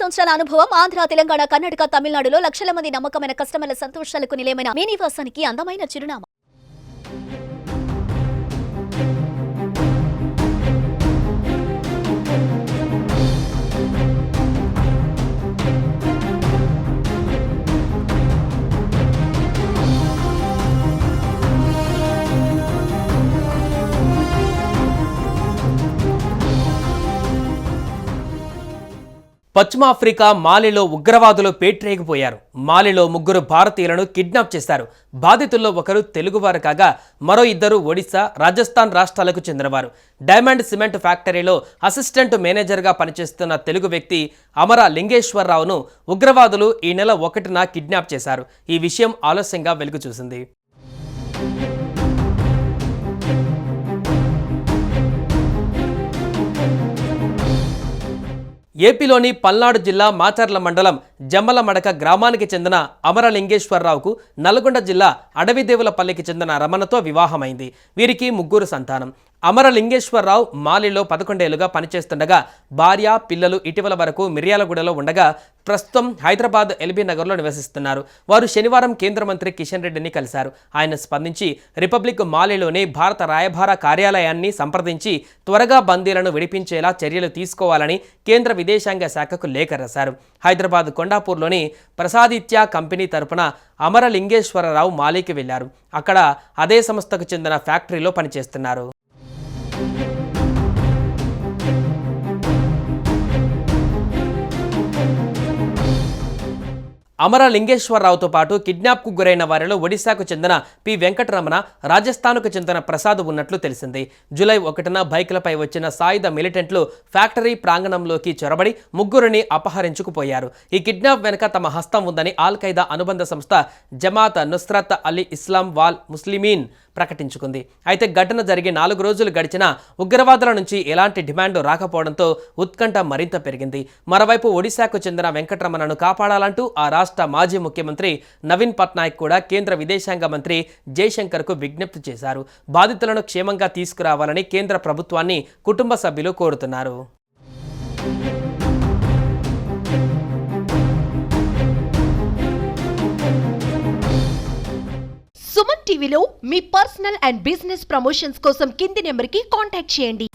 సంవత్సరాల అనుభవం ఆంధ్ర తెలంగాణ కర్ణాటక తమిళనాడులో లక్షల మంది నమ్మకమైన కస్టమర్ల సంతోషాలకు నిలయమైన మీ నివాసానికి అందమైన చిరునామా. పశ్చిమాఫ్రికా మాలిలో ఉగ్రవాదులు పేట్రేగిపోయారు. మాలిలో ముగ్గురు భారతీయులను కిడ్నాప్ చేశారు. బాధితుల్లో ఒకరు తెలుగువారు కాగా మరో ఇద్దరు ఒడిశా రాజస్థాన్ రాష్ట్రాలకు చెందినవారు. డైమండ్ సిమెంట్ ఫ్యాక్టరీలో అసిస్టెంట్ మేనేజర్గా పనిచేస్తున్న తెలుగు వ్యక్తి అమర లింగేశ్వరరావును ఉగ్రవాదులు ఈ నెల ఒకటిన కిడ్నాప్ చేశారు. ఈ విషయం ఆలస్యంగా వెలుగు ఏపీలోని పల్నాడు జిల్లా మాచర్ల మండలం జమ్మలమడక గ్రామానికి చెందిన అమరలింగేశ్వరరావుకు నల్గొండ జిల్లా అడవిదేవులపల్లికి చెందిన రమణతో వివాహమైంది. వీరికి ముగ్గురు సంతానం. అమరలింగేశ్వరరావు మాలిలో పదకొండేళ్ళుగా పనిచేస్తుండగా భార్య పిల్లలు ఇటీవల వరకు మిర్యాలగూడలో ఉండగా ప్రస్తుతం హైదరాబాద్ ఎల్బీ నగర్లో నివసిస్తున్నారు. వారు శనివారం కేంద్ర మంత్రి కిషన్ రెడ్డిని కలిశారు. ఆయన స్పందించి రిపబ్లిక్ మాలిలోని భారత రాయభార కార్యాలయాన్ని సంప్రదించి త్వరగా బందీలను విడిపించేలా చర్యలు తీసుకోవాలని కేంద్ర విదేశాంగ శాఖకు లేఖ రాశారు. హైదరాబాద్ కొండాపూర్లోని ప్రసాదిత్య కంపెనీ తరపున అమరలింగేశ్వరరావు మాలికి వెళ్ళారు. అక్కడ అదే సంస్థకు చెందిన ఫ్యాక్టరీలో పనిచేస్తున్నారు. అమర లింగేశ్వరరావుతో పాటు కిడ్నాప్కు గురైన వారిలో ఒడిశాకు చెందిన పి. వెంకటరమణ రాజస్థాన్కు చెందిన ప్రసాద్ ఉన్నట్లు తెలిసింది. జూలై ఒకటిన బైకులపై వచ్చిన సాయుధ మిలిటెంట్లు ఫ్యాక్టరీ ప్రాంగణంలోకి చొరబడి ముగ్గురిని అపహరించుకుపోయారు. ఈ కిడ్నాప్ వెనుక తమ హస్తం ఉందని ఆల్ ఖైదా అనుబంధ సంస్థ Jamaat Nusrat al Islam wal Muslimin ప్రకటించుకుంది. అయితే ఘటన జరిగి నాలుగు రోజులు గడిచినా ఉగ్రవాదుల నుంచి ఎలాంటి డిమాండ్ రాకపోవడంతో ఉత్కంఠ మరింత పెరిగింది. మరోవైపు ఒడిశాకు చెందిన వెంకటరమణను కాపాడాలంటూ ఆ రాష్ట్ర మాజీ ముఖ్యమంత్రి నవీన్ పట్నాయక్ కూడా కేంద్ర విదేశాంగ మంత్రి జయశంకర్కు విజ్ఞప్తి చేశారు. బాధితులను క్షేమంగా తీసుకురావాలని కేంద్ర ప్రభుత్వాన్ని కుటుంబ సభ్యులు కోరుతున్నారు. సుమన్ టీవీలో మీ పర్సనల్ అండ్ బిజినెస్ ప్రమోషన్స్ కోసం కింది నెంబర్కి కాంటాక్ట్ చేయండి.